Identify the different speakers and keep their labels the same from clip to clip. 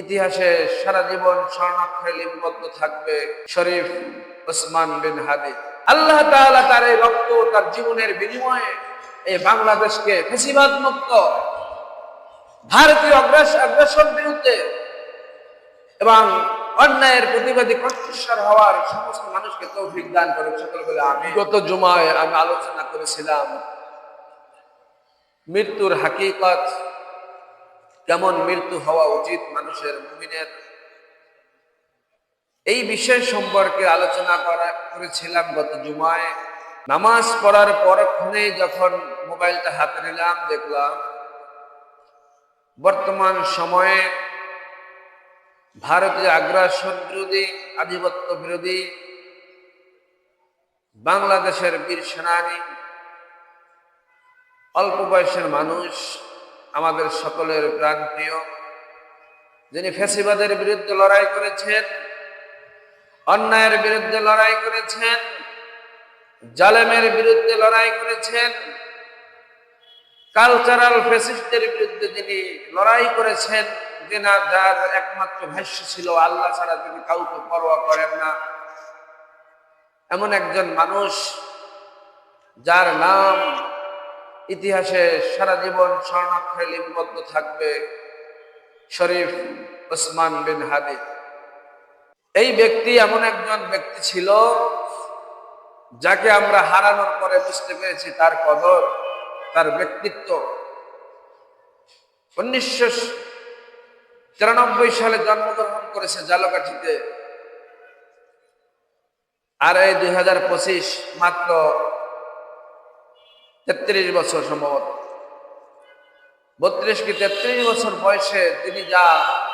Speaker 1: ইতিহাসে সারা জীবন স্বর্ণাক্ষরে লিপিবদ্ধ থাকবে শরীফ ওসমান বিন হাদি। আল্লাহ তাআলা তার এই রক্ত, তার জীবনের বিনিময়ে এই বাংলাদেশকে ফেসিবাদ মুক্ত ভারতীয় বিরুদ্ধে এবং অন্যায়ের প্রতিবাদী কণ্ঠস্বর হওয়ার সমস্ত মানুষকে তৌফিক দান করে সকল বলে আমি গত জুমায় আমি আলোচনা করেছিলাম, মৃত্যুর হাকিকত কেমন মৃত্যু হওয়া উচিত মানুষের মুমিনের। এই বিষয় সম্পর্কে আলোচনা করা, করেছিলাম গত জুমায়। নামাজ পড়ার পরক্ষণেই যখন মোবাইলটা হাতে নিলাম, দেখলাম বর্তমান সময়ে ভারতীয় আগ্রাসন বিরোধী, আধিপত্য বিরোধী, বাংলাদেশের বীর সেনানী, অল্প বয়সের মানুষ আমাদের সকলের প্রাণপ্রিয় যিনি ফ্যাসিবাদের বিরুদ্ধে লড়াই করেছেন, অন্যায়ের বিরুদ্ধে লড়াই করেছেন, জালেমের বিরুদ্ধে লড়াই করেছেন কালচারাল ফেসিস্টের বিরুদ্ধে তিনি লড়াই করেছেন যেনা যার একমাত্র ভাষ্য ছিল, আল্লাহ ছাড়া তিনি কাউকে পরোয়া করেন না। এমন একজন মানুষ যার নাম ইতিহাসে সারা জীবন স্বর্ণাক্ষরে লিপিবদ্ধ থাকবে শরীফ ওসমান বিন হাদি। এই ব্যক্তি এমন একজন ব্যক্তি ছিল যাকে আমরা হারানোর পরে বুঝতে পেরেছি তার কদর, তার ব্যক্তিত্ব। উনিশশো তিরানব্বই সালে জন্মগ্রহণ করেছে জালকাঠিতে। আর এই দুই হাজার পঁচিশ মাত্র তেত্রিশ বছর সম্ভবত। বত্রিশ কি তেত্রিশ বছর বয়সে তিনি যা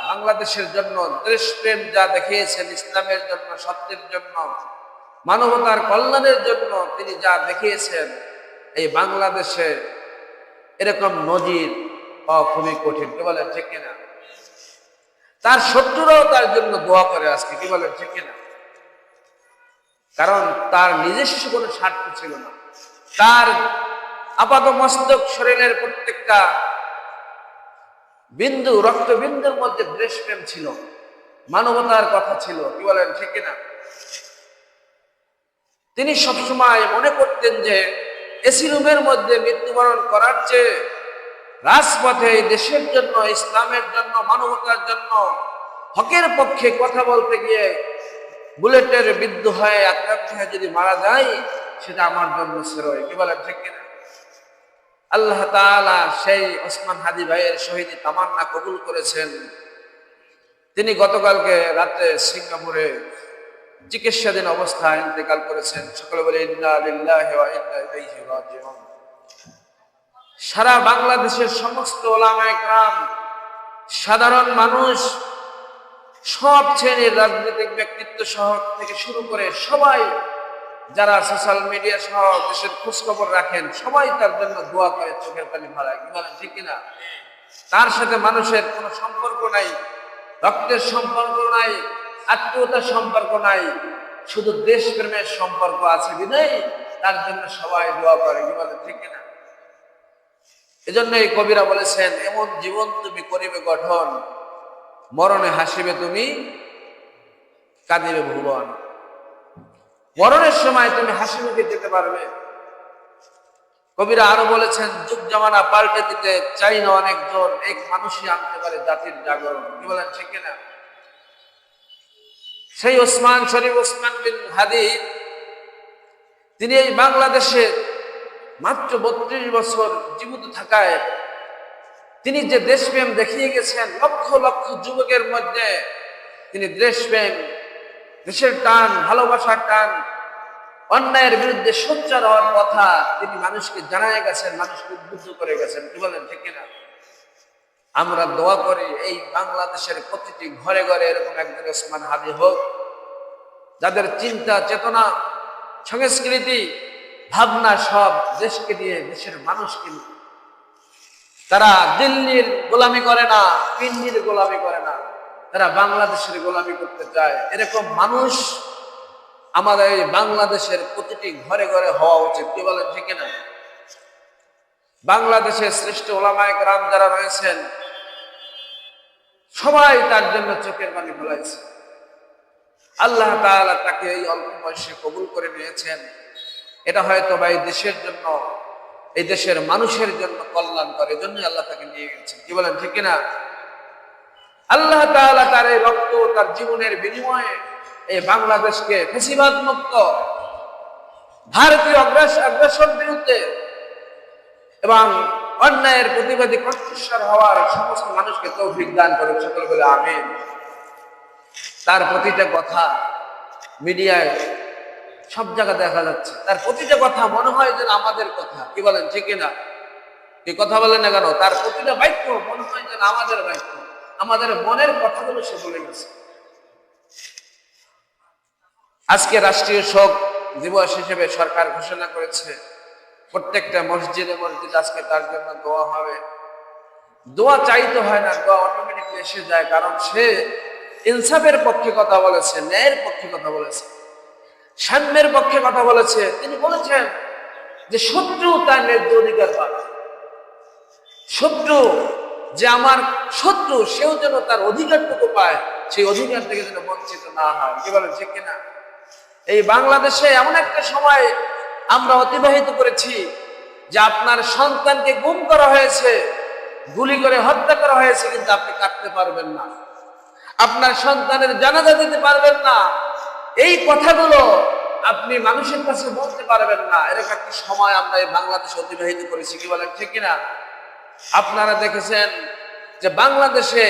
Speaker 1: বাংলাদেশের জন্য দেশপ্রেম যা দেখিয়েছেন, ইসলামের জন্য, সত্যের জন্য, মানবতার কল্যাণের জন্য তিনি যা দেখিয়েছেন, এই বাংলাদেশে এরকম নজির খুবই কঠিন। কি বলেন, ঠিক কিনা তার শত্রুরাও তার জন্য দোয়া করে আজকে, কি বলেন, ঠিক কিনা কারণ তার নিজস্ব কোনো স্বার্থ ছিল না। তার আপাত মস্তক শরীরের প্রত্যেকটা বিন্দু, রক্তবিন্দুর মধ্যে দেশপ্রেম ছিল। মানবতার কথা ছিল, কি বলেন, ঠিক কিনা? তিনি সবসময় মনে করতেন যে এসি রুমের মধ্যে মৃত্যুবরণ করার চেয়ে রাজপথে দেশের জন্য, ইসলামের জন্য, মানবতার জন্য, হকের পক্ষে কথা বলতে গিয়ে বুলেটের বিদ্ধ হয়ে আক্রান্ত হয়ে যদি মারা যায়, সেটা আমার জন্য সেরোয়, কি বলেন, ঠিক কিনা? আল্লাহ তালা সেই ওসমান হাদি ভাইয়ের শহীদ তামান্না কবুল করেছেন। তিনি গতকালকে রাতে সিঙ্গাপুরে চিকিৎসাধীন অবস্থায় ইন্তেকাল করেছেন। সকলে বলে সারা বাংলাদেশের সমস্ত ওলামায়াম সাধারণ মানুষ, সব শ্রেণির রাজনৈতিক ব্যক্তিত্ব সহ থেকে শুরু করে সবাই যারা সোশ্যাল মিডিয়া সহ দেশের খোঁজখবর রাখেন, সবাই তার জন্য দোয়া করে চোখের পানি ভরায়। কি বলেন, ঠিক কিনা? তার সাথে মানুষের কোনো সম্পর্ক নাই, রক্তের সম্পর্ক নাই, আত্মীয়তার সম্পর্ক নাই, শুধু দেশপ্রেমের সম্পর্ক আছে বিনয় তার জন্য সবাই দোয়া করে। কি বলেন, ঠিক কিনা? এজন্য এই কবিরা বলেছেন, এমন জীবন তুমি করিবে গঠন, মরণে হাসিবে তুমি, কাঁদিবে ভুবন। মরণের সময় তুমি হাসি মুখে যেতে পারবে। কবিরা আরও বলেছেন যুগ জামানা পাল্টে দিতে চাই না অনেকজন, এক মানুষই আনতে পারে জাতির জাগরণ। কি বলেন, ঠিক কিনা? সেই ওসমান শরীফ ওসমান বিন হাদি, তিনি এই বাংলাদেশে মাত্র বত্রিশ বছর জীবিত থাকায় তিনি যে দেশপ্রেম দেখিয়ে গেছেন, লক্ষ লক্ষ যুবকের মধ্যে তিনি দেশপ্রেম দেশের টান, ভালোবাসার টান, অন্যায়ের বিরুদ্ধে সোচ্চার হওয়ার কথা তিনি মানুষকে জানায় গেছেন, মানুষকে উদ্বুদ্ধ করে গেছেন। কি বলেন, ঠিক কিনা? আমরা দোয়া করি এই বাংলাদেশের প্রতিটি ঘরে ঘরে এরকম একজন ওসমান হাদি হোক, যাদের চিন্তা, চেতনা, সংস্কৃতি, ভাবনা সব দেশকে দিয়ে দেশের মানুষকে নিয়ে। তারা দিল্লির গোলামি করে না, পিন্ডির গোলামি করে না। তারা বাংলাদেশের গোলামি করতে চায়, এরকম মানুষ আমাদের এই বাংলাদেশের প্রতিটি ঘরে ঘরে হওয়া উচিত। কি বলেন, ঠিক না বাংলাদেশের শ্রেষ্ঠ ওলামায়ক রাম যারা রয়েছেন, সবাই তার জন্য চোখের পানি ফেলাইছে। আল্লাহ তাআলা তাকে এই অল্প বয়সে কবুল করে নিয়েছেন। এটা হয়তো বা এই দেশের জন্য, এই দেশের মানুষের জন্য কল্যাণ করে জন্য আল্লাহ তাকে নিয়ে গেছেন। কি বলেন, ঠিক না আল্লাহ তাআলা তার এই রক্ত তার জীবনের বিনিময়ে এই বাংলাদেশকে ফেসিবাদ মুক্ত, ভারতীয় অগ্রাস- বিরুদ্ধে এবং অন্যায়ের প্রতিবাদী কণ্ঠস্বর হওয়ার সমস্ত মানুষকে তৌফিক দান করে সকল বলে আমিন। তার প্রতিটা কথা মিডিয়ায় সব জায়গা দেখা যাচ্ছে। তার প্রতিটা কথা মনে হয় যেন আমাদের কথা, কি বলেন, ঠিক না কি কথা বলেন না কেন? তার প্রতিটা বাক্য মনে হয় যেন আমাদের বাক্য। আমাদের মনের কথাগুলো সে বলে গেছে। আজকে রাষ্ট্রীয় শোক দিবস হিসেবে সরকার ঘোষণা করেছে, প্রত্যেকটা মসজিদে মসজিদ আজকে তার জন্য দোয়া হবে। দোয়া চাইতে হয় না, দোয়া অটোমেটিকলি এসে যায়, কারণ সে ইনসাফের পক্ষে কথা বলেছে, ন্যায়ের পক্ষে কথা বলেছে, সাম্যের পক্ষে কথা বলেছে। তিনি বলেছেন যে শত্রু তার ন্যায্য অধিকার পাবে। শত্রু যে আমার শত্রু, সেও যেন তার অধিকারটুকু পায়, সেই অধিকার থেকে যেন বঞ্চিত না হয়। কি বলেন, ঠিক কিনা? এই বাংলাদেশে এমন একটা সময় আমরা অতিবাহিত করেছি যে আপনার সন্তানকে গুম করা হয়েছে, গুলি করে হত্যা করা হয়েছে, কিন্তু আপনি কাটতে পারবেন না। আপনার সন্তানের জানাজা দিতে পারবেন না। এই কথাগুলো আপনি মানুষের কাছে বলতে পারবেন না। এরকম একটা সময় আমরা এই বাংলাদেশে অতিবাহিত করেছি, কি বলেন, ঠিক কিনা? আপনারা দেখেছেন যে বাংলাদেশে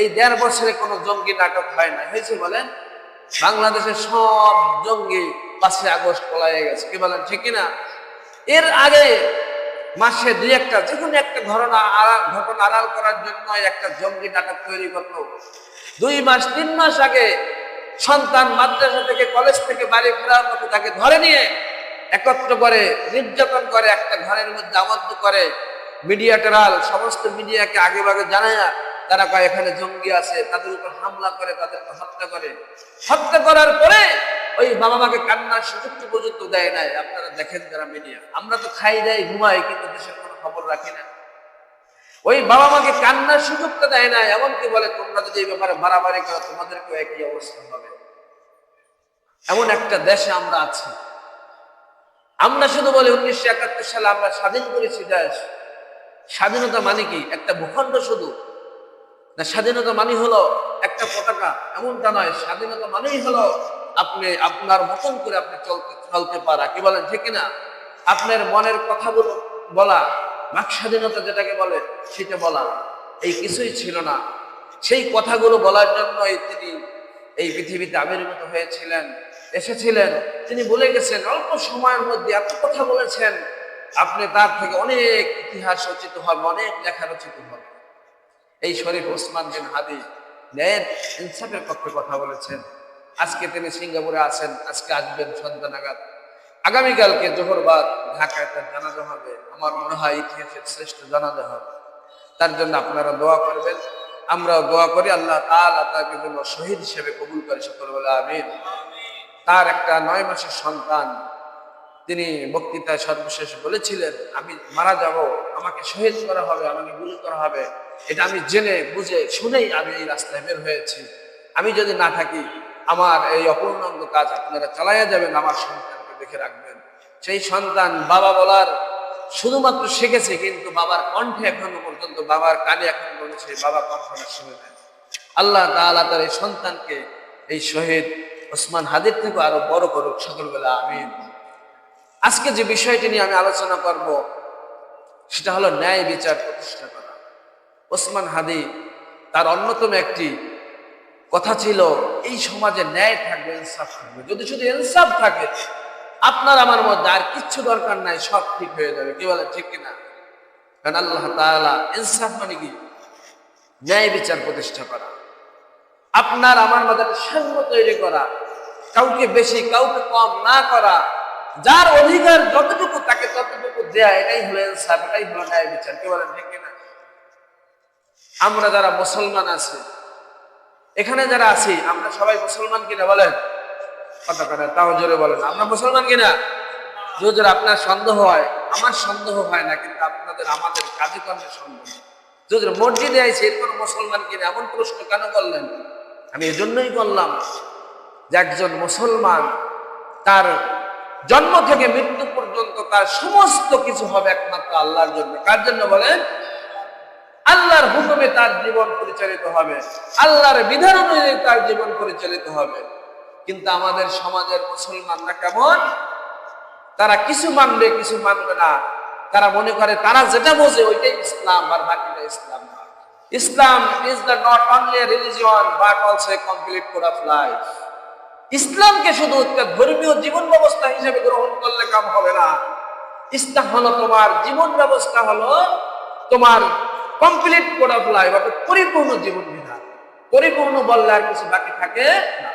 Speaker 1: এই দেড় বছরে কোনো জঙ্গি নাটক হয় না। হয়েছে বলেন? বাংলাদেশের সব জঙ্গি পাঁচই আগস্ট পলাইয়ে গেছে। কি বলেন, ঠিক না এর আগে মাসে দুই একটা, যে কোনো একটা ঘটনা আড়াল ঘটনা আড়াল করার জন্য একটা জঙ্গি নাটক তৈরি করল দুই মাস, তিন মাস আগে সন্তান মাদ্রাসা থেকে কলেজ থেকে বাড়ি ফেরার মতো তাকে ধরে নিয়ে একত্র করে নির্যাতন করে একটা ঘরের মধ্যে আবদ্ধ করে মিডিয়া টেরাল, সমস্ত মিডিয়াকে আগে ভাগে জানায় তারা কয়, এখানে জঙ্গি আছে, তাদের উপর হামলা করে, তাদেরকে হত্যা করে। হত্যা করার পরে ওই বাবা মাকে কান্নার সুযোগ পর্যন্ত দেয় নাই। আপনারা দেখেন যারা মিডিয়া, আমরা তো খাই দেয় ঘুমাই, কিন্তু দেশের কোনো খবর রাখি না। ওই বাবা মাকে কান্নার সুযোগটা দেয় না এমনকি বলে, তোমরা যদি এই ব্যাপারে মারামারি করো, তোমাদেরকেও একই অবস্থা হবে। এমন একটা দেশে আমরা আছি। আমরা শুধু বলি, উনিশশো একাত্তর সালে আমরা স্বাধীন করেছি দেশ। স্বাধীনতা মানে কি? একটা ভূখণ্ড শুধু। না, স্বাধীনতা মানে হলো একটা পতাকা, এমনটা নয়। স্বাধীনতা মানেই হলো আপনি, আপনার মতন করে আপনি চলতে চলতে পারা। কি বলেন, ঠিক না আপনার মনের কথাগুলো বলা বাক স্বাধীনতা যেটাকে বলে, সেটা বলা, এই কিছুই ছিল না। সেই কথাগুলো বলার জন্যই তিনি এই পৃথিবীতে আবির্ভূত হয়েছিলেন, এসেছিলেন। তিনি বলে গেছেন, অল্প সময়ের মধ্যে এত কথা বলেছেন। আপনি তার থেকে অনেক ইতিহাস রচিত হবে, অনেক লেখা রচিত হবে। এই শরীফ ওসমান বিন হাদি ন্যায়ের ইনসাফের পক্ষে কথা বলেছেন। আজকে তিনি সিঙ্গাপুরে আছেন, আজকে আসবেন সন্ধ্যা নাগাদ। আগামীকালকে জোহরবাদ ঢাকায় তার জানাজা হবে। আমার মনে হয় ইতিহাসের শ্রেষ্ঠ জানাজা হবে। তার জন্য আপনারা দোয়া করবেন। আমরাও দোয়া করি, আল্লাহ তাআলা তাকে জন্য শহীদ হিসেবে কবুল করে সকল বলে আমিন। তার একটা নয় মাসের সন্তান তিনি বক্তৃতায় সর্বশেষ বলেছিলেন, আমি মারা যাব, আমাকে শহীদ করা হবে, আমাকে গুলি করা হবে। এটা আমি জেনে, বুঝে, শুনেই আমি এই রাস্তায় বের হয়েছি। আমি যদি না থাকি, আমার এই অপূর্ণাঙ্গ কাজ আপনারা চালাইয়া যাবেন, আমার সন্তানকে দেখে রাখবেন। সেই সন্তান বাবা বলার শুধুমাত্র শিখেছে, কিন্তু বাবার কণ্ঠে এখনও পর্যন্ত বাবার কানে এখন সেই বাবা কণ্ঠটা শুনে নেন আল্লাহ তাআলা তার এই সন্তানকে, এই শহীদ ওসমান হাদির থেকে আরও বড় করুক সকলবেলা, আমিন। আজকে যে বিষয়টি নিয়ে আমি আলোচনা করব, সেটা হলো ন্যায় বিচার প্রতিষ্ঠা করা। ওসমান হাদি তার অন্যতম একটি কথা ছিল, এই সমাজে ন্যায় থাকবে, ইনসাফ থাকবে। যদি শুধু ইনসাফ থাকে, আপনার আমার মধ্যে আর কিচ্ছু দরকার নাই, সব ঠিক হয়ে যাবে। কি বলে ঠিক কিনা? কারণ আল্লাহ তাআলা ইনসাফ মানে কি? ন্যায় বিচার প্রতিষ্ঠা করা। আপনার আমার মধ্যে একটা সাম্য তৈরি করা। কাউকে বেশি, কাউকে কম না করা। যার অধিকার যতটুকু, তাকে ততটুকু দেয়া, এটাই হলো ইনসাফ এটাই হলো ন্যায় বিচার। কি বলেন, ঠিক কিনা? আমরা যারা মুসলমান আছি, এখানে যারা আছি, আমরা সবাই মুসলমান কিনা বলেন? কথা কথা তাও জোরে বলেন। আমরা মুসলমান কিনা? যদি আপনার সন্দেহ হয়, আমার সন্দেহ হয় না, কিন্তু আপনাদের, আমাদের কাজে কর্মে সন্দেহ। যদি মসজিদে আইসি এরপর মুসলমান কিনা, এমন প্রশ্ন কেন করলেন? আমি এজন্যই করলাম যে একজন মুসলমান তার জন্ম থেকে মৃত্যু পর্যন্ত তার সমস্ত কিছু হবে একমাত্র আল্লাহর জন্য। কার জন্য বলেন? আল্লাহর হুকুমে তার জীবন পরিচালিত হবে। আল্লাহর বিধান অনুযায়ী তার জীবন পরিচালিত হবে। কিন্তু আমাদের সমাজের মুসলমানরা কেমন? তারা কিছু মানবে কিছু মানবে না। তারা মনে করে তারা যেটা বোঝে ওইটাই ইসলাম আর বাকিটা ইসলাম না Islam is the not only religion but also complete code of life ইসলামকে শুধু একটা ধর্মীয় জীবন ব্যবস্থা হিসেবে গ্রহণ করলে কাম হবে না। ইসলাম হলো তোমার জীবন ব্যবস্থা হলো তোমার কমপ্লিট কোড অফ লাইফ অর্থাৎ পরিপূর্ণ জীবন বিধান। পরিপূর্ণ বললে আর কিছু বাকি থাকে না।